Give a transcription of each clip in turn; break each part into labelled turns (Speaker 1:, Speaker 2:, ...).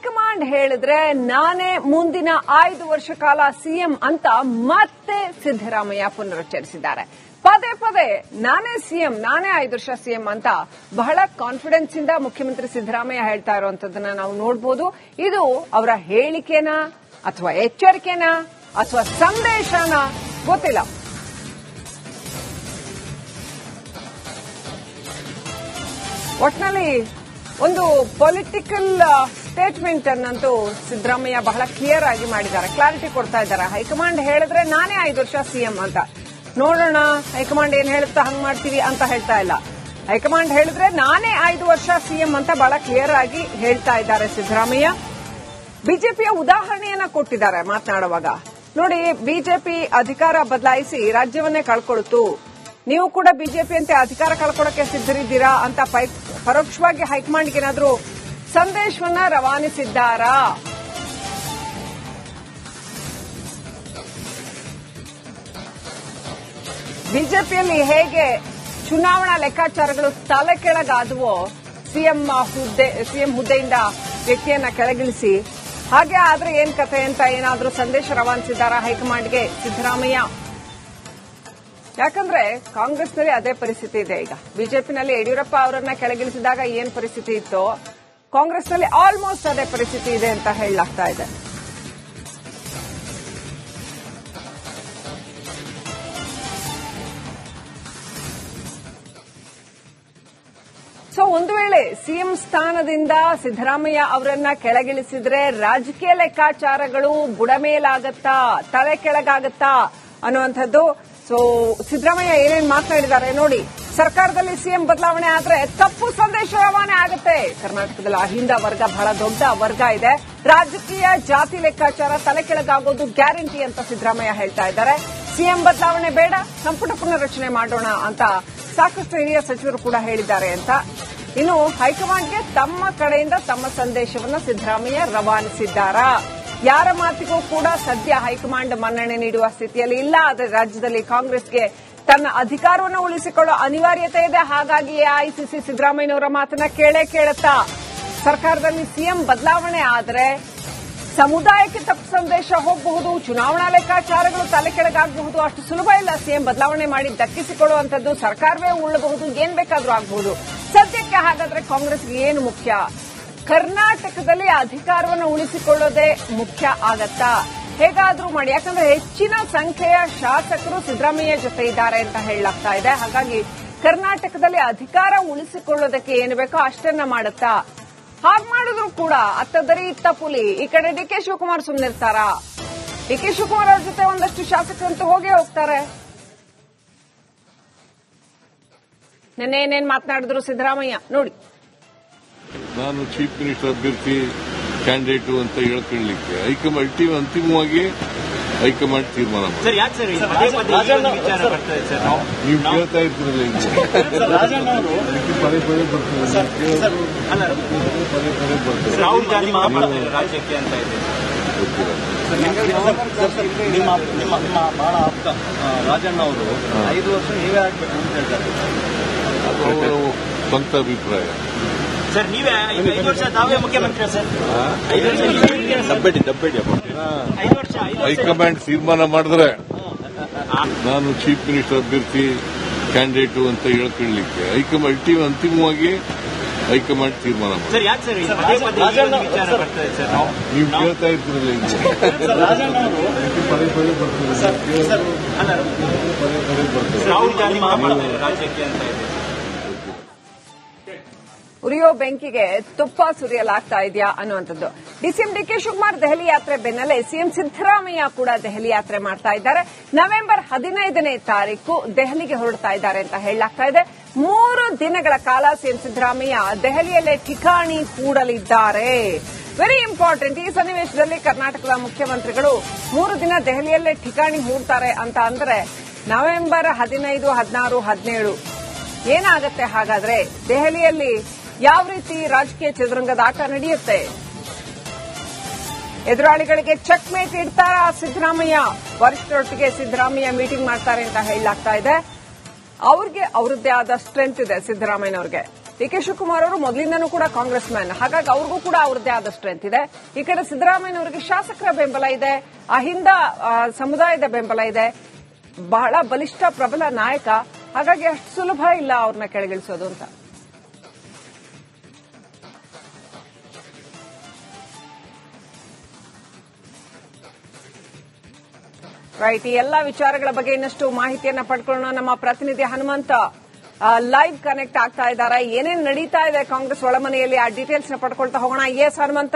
Speaker 1: High command ಹೇಳಿದ್ರೆ ನಾನೇ ಮುಂದಿನ ಐದು ವರ್ಷ ಕಾಲ ಸಿಎಂ ಅಂತ ಮತ್ತೆ ಸಿದ್ದರಾಮಯ್ಯ ಪುನರುಚ್ಚರಿಸಿದ್ದಾರೆ. ಪದೇ ಪದೇ ನಾನೇ ಸಿಎಂ, ನಾನೇ ಐದು ವರ್ಷ ಸಿಎಂ ಅಂತ ಬಹಳ ಕಾನ್ಫಿಡೆನ್ಸ್ ಇಂದ ಮುಖ್ಯಮಂತ್ರಿ ಸಿದ್ದರಾಮಯ್ಯ ಹೇಳ್ತಾ ಇರುವಂತದನ್ನ ನಾವು ನೋಡಬಹುದು ಇದು ಅವರ ಹೇಳಿಕೆನಾ ಅಥವಾ ಎಚ್ಚರಿಕೆನಾ ಅಥವಾ ಸಂದೇಶನ ಗೊತ್ತಿಲ್ಲ. ಒಟ್ನಲ್ಲಿ ಒಂದು ಪೊಲಿಟಿಕಲ್ ಸ್ಟೇಟ್ಮೆಂಟ್ ಅನ್ನಂತೂ ಸಿದ್ದರಾಮಯ್ಯ ಬಹಳ ಕ್ಲಿಯರ್ ಆಗಿ ಮಾಡಿದ್ದಾರೆ. ಕ್ಲಾರಿಟಿ ಕೊಡ್ತಾ ಇದ್ದಾರೆ. ಹೈಕಮಾಂಡ್ ಹೇಳಿದ್ರೆ ನಾನೇ ಐದು ವರ್ಷ ಸಿಎಂ ಅಂತ. ನೋಡೋಣ, ಹೈಕಮಾಂಡ್ ಏನ್ ಹೇಳುತ್ತಾ ಹಂಗ್ ಮಾಡ್ತೀವಿ ಅಂತ ಹೇಳ್ತಾ ಇಲ್ಲ. ಹೈಕಮಾಂಡ್ ಹೇಳಿದ್ರೆ ನಾನೇ ಐದು ವರ್ಷ ಸಿಎಂ ಅಂತ ಬಹಳ ಕ್ಲಿಯರ್ ಆಗಿ ಹೇಳ್ತಾ ಇದ್ದಾರೆ ಸಿದ್ದರಾಮಯ್ಯ. ಬಿಜೆಪಿಯ ಉದಾಹರಣೆಯನ್ನ ಕೊಟ್ಟಿದ್ದಾರೆ ಮಾತನಾಡುವಾಗ. ನೋಡಿ ಬಿಜೆಪಿ ಅಧಿಕಾರ ಬದಲಾಯಿಸಿ ರಾಜ್ಯವನ್ನೇ ಕಳ್ಕೊಳ್ತು. ನೀವು ಕೂಡ ಬಿಜೆಪಿ ಅಂತೆ ಅಧಿಕಾರ ಕಳ್ಕೊಳ್ಳೋಕೆ ಸಿದ್ಧರಿದ್ದೀರಾ ಅಂತ ಪರೋಕ್ಷವಾಗಿ ಹೈಕಮಾಂಡ್ಗೆ ಏನಾದ್ರೂ ಸಂದೇಶವನ್ನ ರವಾನಿಸಿದ್ದಾರಾ? ಬಿಜೆಪಿಯಲ್ಲಿ ಹೇಗೆ ಚುನಾವಣಾ ಲೆಕ್ಕಾಚಾರಗಳು ತಲೆ ಕೆಳಗಾದವೋ ಸಿಎಂ ಹುದ್ದೆ, ಸಿಎಂ ಹುದ್ದೆಯಿಂದ ವ್ಯಕ್ತಿಯನ್ನ ಕೆಳಗಿಳಿಸಿ. ಹಾಗೆ ಆದ್ರೆ ಏನ್ ಕತೆ ಅಂತ ಏನಾದ್ರೂ ಸಂದೇಶ ರವಾನಿಸಿದ್ದಾರಾ ಹೈಕಮಾಂಡ್ಗೆ ಸಿದ್ದರಾಮಯ್ಯ? ಯಾಕಂದ್ರೆ ಕಾಂಗ್ರೆಸ್ನಲ್ಲಿ ಅದೇ ಪರಿಸ್ಥಿತಿ ಇದೆ ಈಗ. ಬಿಜೆಪಿನಲ್ಲಿ ಯಡಿಯೂರಪ್ಪ ಅವರನ್ನ ಕೆಳಗಿಳಿಸಿದಾಗ ಏನ್ ಪರಿಸ್ಥಿತಿ ಇತ್ತೋ ಕಾಂಗ್ರೆಸ್ನಲ್ಲಿ ಆಲ್ಮೋಸ್ಟ್ ಅದೇ ಪರಿಸ್ಥಿತಿ ಇದೆ ಅಂತ ಹೇಳಲಾಗ್ತಾ ಇದೆ. ಸೊ ಒಂದು ವೇಳೆ ಸಿಎಂ ಸ್ಥಾನದಿಂದ ಸಿದ್ದರಾಮಯ್ಯ ಅವರನ್ನ ಕೆಳಗಿಳಿಸಿದ್ರೆ ರಾಜಕೀಯ ಲೆಕ್ಕಾಚಾರಗಳು ಬುಡಮೇಲಾಗತ್ತಾ ತಲೆ ಕೆಳಗಾಗತ್ತಾ ಅನ್ನುವಂಥದ್ದು. ಸೊ ಸಿದ್ದರಾಮಯ್ಯ ಏನೇನ್ ಮಾತನಾಡಿದ್ದಾರೆ ನೋಡಿ. ಸರ್ಕಾರದಲ್ಲಿ ಸಿಎಂ ಬದಲಾವಣೆ ಆದ್ರೆ ತಪ್ಪು ಆಗುತ್ತೆ ಕರ್ನಾಟಕದಲ್ಲಿ ಅಹಿಂದ ವರ್ಗ ಬಹಳ ದೊಡ್ಡ ವರ್ಗ ಇದೆ. ರಾಜಕೀಯ, ಜಾತಿ ಲೆಕ್ಕಾಚಾರ ತಲೆ ಕೆಳಗಾಗೋದು ಗ್ಯಾರಂಟಿ ಅಂತ ಸಿದ್ದರಾಮಯ್ಯ ಹೇಳ್ತಾ ಇದ್ದಾರೆ. ಸಿಎಂ ಬದಲಾವಣೆ ಬೇಡ, ಸಂಪುಟ ಪುನರ್ರಚನೆ ಮಾಡೋಣ ಅಂತ ಸಾಕಷ್ಟು ಹಿರಿಯ ಸಚಿವರು ಕೂಡ ಹೇಳಿದ್ದಾರೆ ಅಂತ. ಇನ್ನು ಹೈಕಮಾಂಡ್ಗೆ ತಮ್ಮ ಕಡೆಯಿಂದ ತಮ್ಮ ಸಂದೇಶವನ್ನು ಸಿದ್ದರಾಮಯ್ಯ ರವಾನಿಸಿದ್ದಾರಾ? ಯಾರ ಮಾತಿಗೂ ಕೂಡ ಸದ್ಯ ಹೈಕಮಾಂಡ್ ಮನ್ನಣೆ ನೀಡುವ ಸ್ಥಿತಿಯಲ್ಲಿ ಇಲ್ಲ. ಆದರೆ ರಾಜ್ಯದಲ್ಲಿ ಕಾಂಗ್ರೆಸ್ಗೆ ತನ್ನ ಅಧಿಕಾರವನ್ನು ಉಳಿಸಿಕೊಳ್ಳೋ ಅನಿವಾರ್ಯತೆ ಇದೆ. ಹಾಗಾಗಿ ಎಐಸಿಸಿ ಸಿದ್ದರಾಮಯ್ಯನವರ ಮಾತನ್ನ ಕೇಳೇ ಕೇಳುತ್ತಾ, ಸರ್ಕಾರದಲ್ಲಿ ಸಿಎಂ ಬದಲಾವಣೆ ಆದರೆ ಸಮುದಾಯಕ್ಕೆ ತಪ್ಪು ಸಂದೇಶ ಹೋಗಬಹುದು, ಚುನಾವಣಾ ಲೆಕ್ಕಾಚಾರಗಳು ತಲೆ ಕೆಳಗಾಗಬಹುದು. ಅಷ್ಟು ಸುಲಭ ಇಲ್ಲ ಸಿಎಂ ಬದಲಾವಣೆ ಮಾಡಿ ದಕ್ಕಿಸಿಕೊಳ್ಳುವಂತದ್ದು ಸರ್ಕಾರವೇ ಉಳ್ಳಬಹುದು, ಏನ್ ಬೇಕಾದರೂ ಆಗಬಹುದು. ಸದ್ಯಕ್ಕೆ ಹಾಗಾದ್ರೆ ಕಾಂಗ್ರೆಸ್ಗೆ ಏನು ಮುಖ್ಯ? ಕರ್ನಾಟಕದಲ್ಲಿ ಅಧಿಕಾರವನ್ನು ಉಳಿಸಿಕೊಳ್ಳೋದೇ ಮುಖ್ಯ ಆಗತ್ತಾ? ಹೇಗಾದ್ರೂ ಮಾಡಿ. ಯಾಕಂದ್ರೆ ಹೆಚ್ಚಿನ ಸಂಖ್ಯೆಯ ಶಾಸಕರು ಸಿದ್ದರಾಮಯ್ಯ ಜೊತೆ ಇದ್ದಾರೆ ಅಂತ ಹೇಳಲಾಗ್ತಾ ಇದೆ. ಹಾಗಾಗಿ ಕರ್ನಾಟಕದಲ್ಲಿ ಅಧಿಕಾರ ಉಳಿಸಿಕೊಳ್ಳೋದಕ್ಕೆ ಏನು ಬೇಕೋ ಅಷ್ಟನ್ನ ಮಾಡುತ್ತಾ? ಹಾಗೆ ಮಾಡಿದ್ರು ಕೂಡ ಅತ್ತದರಿ ಇತ್ತ ಪುಲಿ. ಈ ಕಡೆ ಡಿ ಕೆ ಶಿವಕುಮಾರ್ ಸುಮ್ನಿರ್ತಾರ? ಡಿ ಕೆ ಶಿವಕುಮಾರ್ ಅವ್ರ ಜೊತೆ ಒಂದಷ್ಟು ಶಾಸಕರಂತೂ ಹೋಗೇ ಹೋಗ್ತಾರೆ. ನಿನ್ನೆ ಏನೇನ್ ಮಾತನಾಡಿದ್ರು ಸಿದ್ದರಾಮಯ್ಯ? ನೋಡಿ.
Speaker 2: ನಾನು ಚೀಫ್ ಮಿನಿಸ್ಟರ್ ಅಭ್ಯರ್ಥಿ ಕ್ಯಾಂಡಿಡೇಟು ಅಂತ ಹೇಳ್ಕೊಳ್ಳಿಕ್ಕೆ. ಹೈಕಮಾಂಡ್ ಟೀಮ್ ಅಂತಿಮವಾಗಿ ಹೈಕಮಾಂಡ್ ತೀರ್ಮಾನ
Speaker 3: ನೀವು
Speaker 2: ಕೇಳ್ತಾ ಇರ್ತೀರಲ್ಲ ಅದಕ್ಕೆ ಪದೇ ಪದೇ ಬರ್ತದೆ
Speaker 3: ಅಲ್ಲ
Speaker 2: ಪದೇ ಪದೇ ಬರ್ತದೆ
Speaker 3: ರಾಹುಲ್ ಗಾಂಧಿ ಮಾತಾಡ್ತಾರೆ ರಾಜ್ಯಕ್ಕೆ ಅಂತ ಇದೆ.
Speaker 2: ಗೊತ್ತಿಲ್ಲ
Speaker 4: ನಿಮ್ಮ ನಿಮ್ಮ ನಿಮ್ಮ ಬಹಳ ಆಪ್ತ ರಾಜಣ್ಣ ಅವರು ಐದು ವರ್ಷ ನೀವೇ ಆಗ್ಬೇಕು ಅಂತ ಹೇಳ್ತಾರೆ.
Speaker 2: ಅದು ಅವರ ಸ್ವಂತ ಅಭಿಪ್ರಾಯ.
Speaker 3: ಸರ್ ನೀವೇ ಈಗ ಐದು ವರ್ಷ ತಾವೇ ಮುಖ್ಯಮಂತ್ರಿ ಸರ್? ಐದು ವರ್ಷ ನೀವೇ ಮುಖ್ಯಮಂತ್ರಿ.
Speaker 4: ಡಬ್ಬೆಡಿ ಡಬ್ಬೆಡಿ
Speaker 3: ಐದು ವರ್ಷ ಐದು ವರ್ಷ.
Speaker 2: ಹೈಕಮಾಂಡ್ ತೀರ್ಮಾನ ಮಾಡಿದ್ರೆ ನಾನು ಚೀಫ್ ಮಿನಿಸ್ಟರ್ ಅಭ್ಯರ್ಥಿ ಕ್ಯಾಂಡಿಡೇಟು ಅಂತ ಹೇಳ್ಕೊಳ್ಳಿಕ್ಕೆ. ಹೈಕಮಾಂಡ್ ಟೀಮ್ ಅಂತಿಮವಾಗಿ ಹೈಕಮಾಂಡ್ ತೀರ್ಮಾನ ಮಾಡಿ
Speaker 3: ನಾವು
Speaker 2: ನೀವು ಕೇಳ್ತಾ ಇರ್ತೀರಲ್ಲ ಪದೇ ಪದೇ ಪದೇ ಪದೇ ಬರ್ತದೆ
Speaker 3: ರಾಹುಲ್ ಗಾಂಧಿ ರಾಜ್ಯಕ್ಕೆ ಅಂತ ಇದೆ
Speaker 1: ಉರಿಯೋ ಬೆಂಕಿಗೆ ತುಪ್ಪ ಸುರಿಯಲಾಗ್ತಾ ಇದೆಯಾ ಅನ್ನುವಂಥದ್ದು. ಡಿಸಿಎಂ ಡಿಕೆ ಶಿವಕುಮಾರ್ ದೆಹಲಿ ಯಾತ್ರೆ ಬೆನ್ನಲ್ಲೇ ಸಿಎಂ ಸಿದ್ದರಾಮಯ್ಯ ಕೂಡ ದೆಹಲಿ ಯಾತ್ರೆ ಮಾಡ್ತಾ ಇದ್ದಾರೆ. ನವೆಂಬರ್ ಹದಿನೈದನೇ ತಾರೀಕು ದೆಹಲಿಗೆ ಹೊರಡ್ತಾ ಇದ್ದಾರೆ ಅಂತ ಹೇಳಲಾಗ್ತಾ ಇದೆ. ಮೂರು ದಿನಗಳ ಕಾಲ ಸಿಎಂ ಸಿದ್ದರಾಮಯ್ಯ ದೆಹಲಿಯಲ್ಲೇ ಠಿಕಾಣಿ ಕೂಡಲಿದ್ದಾರೆ. ವೆರಿ ಇಂಪಾರ್ಟೆಂಟ್ ಈ ಸನ್ನಿವೇಶದಲ್ಲಿ ಕರ್ನಾಟಕದ ಮುಖ್ಯಮಂತ್ರಿಗಳು ಮೂರು ದಿನ ದೆಹಲಿಯಲ್ಲೇ ಠಿಕಾಣಿ ಹೂಡ್ತಾರೆ ಅಂತ ಅಂದ್ರೆ ನವೆಂಬರ್ ಹದಿನೈದು, ಹದಿನಾರು, ಹದಿನೇಳು ಏನಾಗುತ್ತೆ ಹಾಗಾದ್ರೆ ದೆಹಲಿಯಲ್ಲಿ ಯಾವ ರೀತಿ ರಾಜಕೀಯ ಚದುರಂಗದ ಆಟ ನಡೆಯುತ್ತೆ? ಎದುರಾಳಿಗಳಿಗೆ ಚೆಕ್ ಮೇಟ್ ಇಡ್ತಾರ ಸಿದ್ದರಾಮಯ್ಯ? ವರಿಷ್ಠರೊಟ್ಟಿಗೆ ಸಿದ್ದರಾಮಯ್ಯ ಮೀಟಿಂಗ್ ಮಾಡ್ತಾರೆ ಅಂತ ಹೇಳಲಾಗ್ತಾ ಇದೆ. ಅವ್ರಿಗೆ ಅವರದ್ದೇ ಆದ ಸ್ಟ್ರೆಂತ್ ಇದೆ ಸಿದ್ದರಾಮಯ್ಯನವ್ರಿಗೆ. ಡಿ ಕೆ ಶಿವಕುಮಾರ್ ಅವರು ಮೊದಲಿಂದನೂ ಕೂಡ ಕಾಂಗ್ರೆಸ್ ಮ್ಯಾನ್ ಹಾಗಾಗಿ ಅವ್ರಿಗೂ ಕೂಡ ಅವ್ರದ್ದೇ ಆದ ಸ್ಟ್ರೆಂತ್ ಇದೆ. ಈ ಕಡೆ ಸಿದ್ದರಾಮಯ್ಯನವರಿಗೆ ಶಾಸಕರ ಬೆಂಬಲ ಇದೆ. ಅಹಿಂದ ಸಮುದಾಯದ ಬೆಂಬಲ ಇದೆ. ಬಹಳ ಬಲಿಷ್ಠ ಪ್ರಬಲ ನಾಯಕ. ಹಾಗಾಗಿ ಅಷ್ಟು ಸುಲಭ ಇಲ್ಲ ಅವ್ರನ್ನ ಕೆಳಗಿಳಿಸೋದು ಅಂತ. ರೈಟ್ ಈ ಎಲ್ಲ ವಿಚಾರಗಳ ಬಗ್ಗೆ ಇನ್ನಷ್ಟು ಮಾಹಿತಿಯನ್ನ ಪಡ್ಕೊಳ್ಳೋಣ. ನಮ್ಮ ಪ್ರತಿನಿಧಿ ಹನುಮಂತ ಲೈವ್ ಕನೆಕ್ಟ್ ಆಗ್ತಾ ಇದ್ದಾರೆ. ಏನೇನ್ ನಡೀತಾ ಇದೆ ಕಾಂಗ್ರೆಸ್ ಒಳಮನೆಯಲ್ಲಿ? ಆ ಡೀಟೇಲ್ಸ್ನ ಪಡ್ಕೊಳ್ತಾ ಹೋಗೋಣ. ಎಸ್ ಹನುಮಂತ,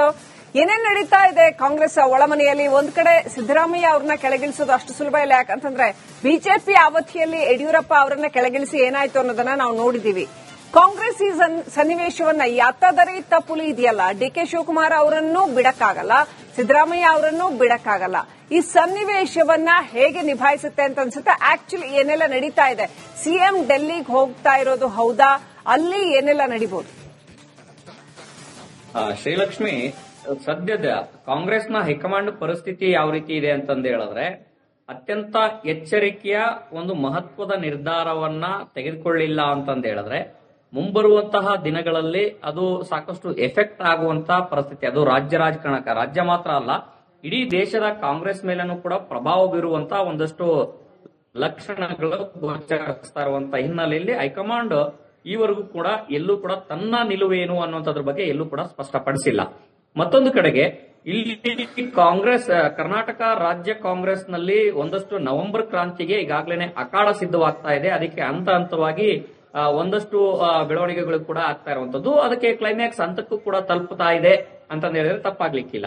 Speaker 1: ಏನೇನ್ ನಡೀತಾ ಇದೆ ಕಾಂಗ್ರೆಸ್ ಒಳಮನೆಯಲ್ಲಿ? ಒಂದ್ ಕಡೆ ಸಿದ್ದರಾಮಯ್ಯ ಅವ್ರನ್ನ ಕೆಳಗಿಳಿಸೋದು ಅಷ್ಟು ಸುಲಭ ಇಲ್ಲ. ಯಾಕಂತಂದ್ರೆ ಬಿಜೆಪಿ ಅವಧಿಯಲ್ಲಿ ಯಡಿಯೂರಪ್ಪ ಅವರನ್ನ ಕೆಳಗಿಳಿಸಿ ಏನಾಯ್ತು ಅನ್ನೋದನ್ನ ನಾವು ನೋಡಿದೀವಿ ಕಾಂಗ್ರೆಸ್ ಈ ಸನ್- ಸನ್ನಿವೇಶವನ್ನ ಯಾತದರಿ ತಪ್ಪುಲಿ ಇದೆಯಲ್ಲ? ಡಿ ಕೆ ಶಿವಕುಮಾರ್ ಅವರನ್ನು ಬಿಡಕ್ಕಾಗಲ್ಲ. ಸಿದ್ದರಾಮಯ್ಯ ಅವರನ್ನು ಬಿಡಕ್ಕಾಗಲ್ಲ. ಈ ಸನ್ನಿವೇಶವನ್ನ ಹೇಗೆ ನಿಭಾಯಿಸುತ್ತೆ ಅಂತ ಅನ್ಸುತ್ತೆ. ಆಕ್ಚುಲಿ ಏನೆಲ್ಲ ನಡೀತಾ ಇದೆ? ಸಿಎಂ ಡೆಲ್ಲಿಗೆ ಹೋಗ್ತಾ ಇರೋದು ಹೌದಾ? ಅಲ್ಲಿ ಏನೆಲ್ಲ ನಡೀಬಹುದು
Speaker 5: ಶ್ರೀಲಕ್ಷ್ಮಿ, ಸದ್ಯದ ಕಾಂಗ್ರೆಸ್ನ ಹೈಕಮಾಂಡ್ ಪರಿಸ್ಥಿತಿ ಯಾವ ರೀತಿ ಇದೆ ಅಂತಂದು ಹೇಳಿದ್ರೆ, ಅತ್ಯಂತ ಎಚ್ಚರಿಕೆಯ ಒಂದು ಮಹತ್ವದ ನಿರ್ಧಾರವನ್ನ ತೆಗೆದುಕೊಳ್ಳಿಲ್ಲ ಅಂತಂದು ಹೇಳಿದ್ರೆ ಮುಂಬರುವಂತಹ ದಿನಗಳಲ್ಲಿ ಅದು ಸಾಕಷ್ಟು ಎಫೆಕ್ಟ್ ಆಗುವಂತಹ ಪರಿಸ್ಥಿತಿ. ಅದು ರಾಜ್ಯ ರಾಜಕಾರಣಕ್ಕೆ, ರಾಜ್ಯ ಮಾತ್ರ ಅಲ್ಲ, ಇಡೀ ದೇಶದ ಕಾಂಗ್ರೆಸ್ ಮೇಲೂ ಕೂಡ ಪ್ರಭಾವ ಬೀರುವಂತ ಒಂದಷ್ಟು ಲಕ್ಷಣಗಳು ಗೋಚರಿಸ್ತಾ ಇರುವಂತ ಹಿನ್ನೆಲೆಯಲ್ಲಿ ಹೈಕಮಾಂಡ್ ಈವರೆಗೂ ಕೂಡ ಎಲ್ಲೂ ಕೂಡ ತನ್ನ ನಿಲುವೇನು ಅನ್ನುವಂಥದ್ರ ಬಗ್ಗೆ ಎಲ್ಲೂ ಕೂಡ ಸ್ಪಷ್ಟಪಡಿಸಿಲ್ಲ. ಮತ್ತೊಂದು ಕಡೆಗೆ, ಇಲ್ಲಿ ಕಾಂಗ್ರೆಸ್, ಕರ್ನಾಟಕ ರಾಜ್ಯ ಕಾಂಗ್ರೆಸ್ನಲ್ಲಿ ಒಂದಷ್ಟು ನವೆಂಬರ್ ಕ್ರಾಂತಿಗೆ ಈಗಾಗಲೇ ಅಖಾಡ ಸಿದ್ಧವಾಗ್ತಾ ಇದೆ. ಅದಕ್ಕೆ ಹಂತ ಹಂತವಾಗಿ ಒಂದಷ್ಟು ಬೆಳವಣಿಗೆಗಳು ಕೂಡ ಆಗ್ತಾ ಇರುವಂತದ್ದು ಅದಕ್ಕೆ ಕ್ಲೈಮ್ಯಾಕ್ಸ್ ಹಂತಕ್ಕೂ ಕೂಡ ತಲುಪುತ್ತಾ ಇದೆ ಅಂತ ಹೇಳಿದ್ರೆ ತಪ್ಪಾಗ್ಲಿಕ್ಕಿಲ್ಲ.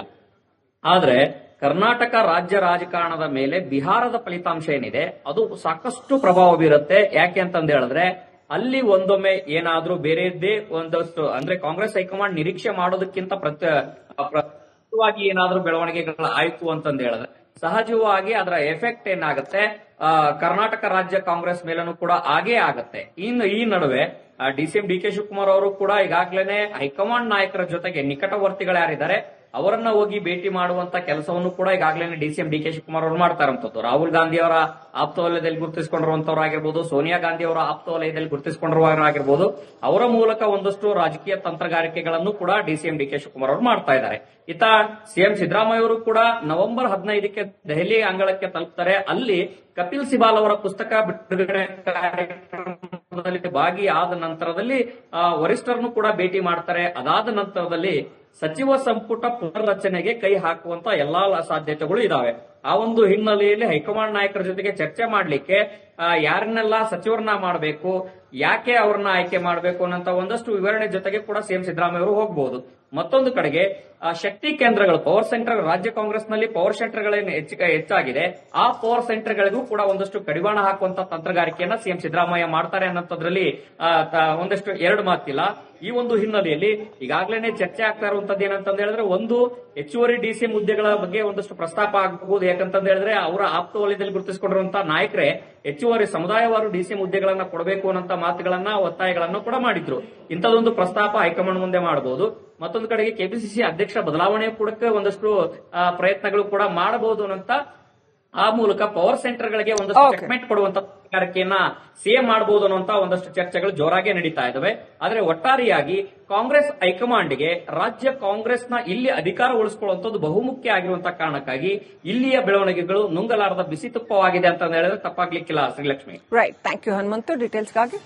Speaker 5: ಆದ್ರೆ ಕರ್ನಾಟಕ ರಾಜ್ಯ ರಾಜಕಾರಣದ ಮೇಲೆ ಬಿಹಾರದ ಫಲಿತಾಂಶ ಏನಿದೆ, ಅದು ಸಾಕಷ್ಟು ಪ್ರಭಾವ ಬೀರುತ್ತೆ. ಯಾಕೆ ಅಂತಂದ ಹೇಳಿದ್ರೆ, ಅಲ್ಲಿ ಒಂದೊಮ್ಮೆ ಏನಾದ್ರೂ ಬೇರೆದ್ದೇ ಒಂದಷ್ಟು, ಅಂದ್ರೆ ಕಾಂಗ್ರೆಸ್ ಹೈಕಮಾಂಡ್ ನಿರೀಕ್ಷೆ ಮಾಡೋದಕ್ಕಿಂತ ಪ್ರತ್ಯ ಪ್ರತ್ಯೇಕವಾಗಿ ಏನಾದ್ರೂ ಬೆಳವಣಿಗೆಗಳು ಆಯ್ತು ಅಂತಂದ ಹೇಳಿದ್ರೆ ಸಹಜವಾಗಿ ಅದರ ಎಫೆಕ್ಟ್ ಏನಾಗುತ್ತೆ? ಕರ್ನಾಟಕ ರಾಜ್ಯ ಕಾಂಗ್ರೆಸ್ ಮೇಲೂ ಕೂಡ ಆಗೇ ಆಗತ್ತೆ. ಇನ್ನು ಈ ನಡುವೆ D C D K Shivakumar ಅವರು ಕೂಡ ಈಗಾಗಲೇ ಹೈಕಮಾಂಡ್ ನಾಯಕರ ಜೊತೆಗೆ ನಿಕಟವರ್ತಿಗಳು ಯಾರಿದ್ದಾರೆ? ಅವರನ್ನ ಹೋಗಿ ಭೇಟಿ ಮಾಡುವಂತ ಕೆಲಸವನ್ನು ಕೂಡ ಈಗಾಗಲೇ D C M D K Shivakumar ಅವರು ಮಾಡ್ತಾರಂತದ್ದು. ರಾಹುಲ್ ಗಾಂಧಿ ಅವರ ಆಪ್ತ ವಲಯದಲ್ಲಿ ಗುರುತಿಸಿಕೊಂಡಿರುವಂತವರಾಗಿರ್ಬೋದು ಸೋನಿಯಾ ಗಾಂಧಿ ಅವರ ಆಪ್ತ ವಲಯದಲ್ಲಿ ಗುರುತಿಸಿಕೊಂಡಿರುವವರಾಗಿರ್ಬೋದು ಅವರ ಮೂಲಕ ಒಂದಷ್ಟು ರಾಜಕೀಯ ತಂತ್ರಗಾರಿಕೆಗಳನ್ನು ಕೂಡ D C M D K Shivakumar ಅವರು ಮಾಡ್ತಾ ಇದ್ದಾರೆ. ಇತ ಸಿಎಂ ಸಿದ್ದರಾಮಯ್ಯ ಅವರು ಕೂಡ ನವೆಂಬರ್ ಹದಿನೈದಕ್ಕೆ ದೆಹಲಿ ಅಂಗಳಕ್ಕೆ ತಲುಪ್ತಾರೆ. ಅಲ್ಲಿ ಕಪಿಲ್ ಸಿಬಾಲ್ ಅವರ ಪುಸ್ತಕ ಬಿಡುಗಡೆ ಭಾಗಿಯಾದ ನಂತರದಲ್ಲಿ ವರಿಷ್ಠರನ್ನು ಕೂಡ ಭೇಟಿ ಮಾಡ್ತಾರೆ. ಅದಾದ ನಂತರದಲ್ಲಿ ಸಚಿವ ಸಂಪುಟ ಪುನರ್ರಚನೆಗೆ ಕೈ ಹಾಕುವಂತ ಎಲ್ಲಾ ಸಾಧ್ಯತೆಗಳು ಇದಾವೆ. ಆ ಒಂದು ಹಿನ್ನೆಲೆಯಲ್ಲಿ ಹೈಕಮಾಂಡ್ ನಾಯಕರ ಜೊತೆಗೆ ಚರ್ಚೆ ಮಾಡ್ಲಿಕ್ಕೆ ಯಾರನ್ನೆಲ್ಲ ಸಚಿವರನ್ನ ಮಾಡಬೇಕು, ಯಾಕೆ ಅವ್ರನ್ನ ಆಯ್ಕೆ ಮಾಡಬೇಕು ಅನ್ನೋಂತ ಒಂದಷ್ಟು ವಿವರಣೆ ಜೊತೆಗೆ ಕೂಡ ಸಿಎಂ ಸಿದ್ದರಾಮಯ್ಯ ಅವರು ಹೋಗಬಹುದು ಮತ್ತೊಂದು ಕಡೆಗೆ ಶಕ್ತಿ ಕೇಂದ್ರಗಳು ಪವರ್ ಸೆಂಟರ್ ರಾಜ್ಯ ಕಾಂಗ್ರೆಸ್ನಲ್ಲಿ ಪವರ್ ಸೆಂಟರ್ಗಳೇನು ಹೆಚ್ಚು, ಹೆಚ್ಚಾಗಿದೆ. ಆ ಪವರ್ ಸೆಂಟರ್ಗಳಿಗೂ ಕೂಡ ಒಂದಷ್ಟು ಕಡಿವಾಣ ಹಾಕುವಂತ ತಂತ್ರಗಾರಿಕೆಯನ್ನ ಸಿಎಂ ಸಿದ್ದರಾಮಯ್ಯ ಮಾಡ್ತಾರೆ ಅನ್ನೋದ್ರಲ್ಲಿ ಒಂದಷ್ಟು ಎರಡು ಮಾತಿಲ್ಲ. ಈ ಒಂದು ಹಿನ್ನೆಲೆಯಲ್ಲಿ ಈಗಾಗಲೇ ಚರ್ಚೆ ಆಗ್ತಾ ಇರುವಂತದ್ದು ಏನಂತಂದ ಹೇಳಿದ್ರೆ ಒಂದು ಹೆಚ್ಚುವರಿ ಡಿಸಿಎಂ ಹುದ್ದೆಗಳ ಬಗ್ಗೆ ಒಂದಷ್ಟು ಪ್ರಸ್ತಾಪ ಆಗಬಹುದು. ಯಾಕಂತಂದ ಹೇಳಿದ್ರೆ ಅವರ ಆಪ್ತ ವಲಯದಲ್ಲಿ ಗುರುತಿಸಿಕೊಂಡಿರುವಂತಹ ನಾಯಕರೇ ಹೆಚ್ಚುವರಿ ಸಮುದಾಯವಾರು ಡಿಸಿ ಹುದ್ದೆಗಳನ್ನ ಕೊಡಬೇಕು ಅನ್ನೋಂತ ಮಾತುಗಳನ್ನ ಒತ್ತಾಯಗಳನ್ನು ಕೂಡ ಮಾಡಿದ್ರು. ಇಂಥದೊಂದು ಪ್ರಸ್ತಾಪ ಹೈಕಮಾಂಡ್ ಮುಂದೆ ಮಾಡಬಹುದು ಮತ್ತೊಂದು ಕಡೆಗೆ ಕೆಪಿಸಿಸಿ ಅಧ್ಯಕ್ಷ ಬದಲಾವಣೆ ಕೂಡ ಒಂದಷ್ಟು ಪ್ರಯತ್ನಗಳು ಕೂಡ ಮಾಡಬಹುದು ಅನ್ನಂತ ಆ ಮೂಲಕ ಪವರ್ ಸೆಂಟರ್
Speaker 1: ಗಳಿಗೆ
Speaker 5: ಒಂದಷ್ಟು ಕೊಡುವಂತ ಕಾರ್ಯಕ್ಕೆಯನ್ನ ಸೇಮ್ ಮಾಡಬಹುದು ಅನ್ನುವಂತ ಒಂದಷ್ಟು ಚರ್ಚೆಗಳು ಜೋರಾಗಿ ನಡೀತಾ ಇದಾವೆ. ಆದ್ರೆ ಒಟ್ಟಾರೆಯಾಗಿ ಕಾಂಗ್ರೆಸ್ ಹೈಕಮಾಂಡ್ಗೆ ರಾಜ್ಯ ಕಾಂಗ್ರೆಸ್ನ ಇಲ್ಲಿ ಅಧಿಕಾರ ಉಳಿಸಿಕೊಳ್ಳುವಂತದ್ದು ಬಹುಮುಖ್ಯ ಆಗಿರುವಂತಹ ಕಾರಣಕ್ಕಾಗಿ ಇಲ್ಲಿಯ ಬೆಳವಣಿಗೆಗಳು ನುಂಗಲಾರದ ಬಿಸಿ ತುಪ್ಪವಾಗಿದೆ ಅಂತ ಹೇಳಿದ್ರೆ ತಪ್ಪಾಗ್ಲಿಕ್ಕಿಲ್ಲ Srilakshmi.
Speaker 1: Right thank you Hanumanthu. ಡೀಟೇಲ್ಸ್ಗಾಗಿ